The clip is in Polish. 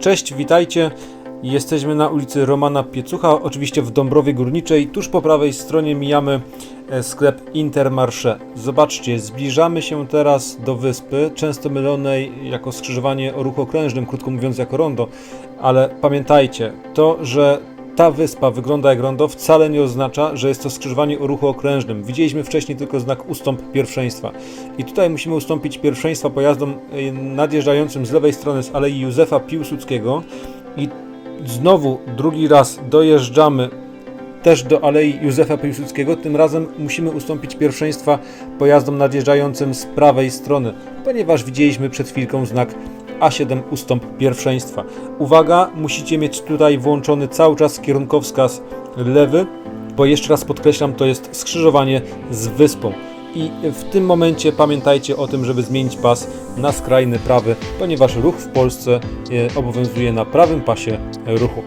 Cześć, witajcie. Jesteśmy na ulicy Romana Piecucha, oczywiście w Dąbrowie Górniczej. Tuż po prawej stronie mijamy e, sklep Intermarché. Zobaczcie, zbliżamy się teraz do wyspy, często mylonej jako skrzyżowanie o ruchu okrężnym, krótko mówiąc jako rondo. Ale pamiętajcie, to, że ta wyspa wygląda jak rondo wcale nie oznacza, że jest to skrzyżowanie o ruchu okrężnym. Widzieliśmy wcześniej tylko znak ustąp pierwszeństwa. I tutaj musimy ustąpić pierwszeństwa pojazdom y, nadjeżdżającym z lewej strony z Alei Józefa Piłsudskiego i znowu drugi raz dojeżdżamy też do Alei Józefa Piłsudskiego. Tym razem musimy ustąpić pierwszeństwa pojazdom nadjeżdżającym z prawej strony, ponieważ widzieliśmy przed chwilką znak A7 ustąp pierwszeństwa. Uwaga, musicie mieć tutaj włączony cały czas kierunkowskaz lewy, bo jeszcze raz podkreślam, to jest skrzyżowanie z wyspą. I w tym momencie pamiętajcie o tym, żeby zmienić pas na skrajny prawy, ponieważ ruch w Polsce e, obowiązuje na prawym pasie ruchu.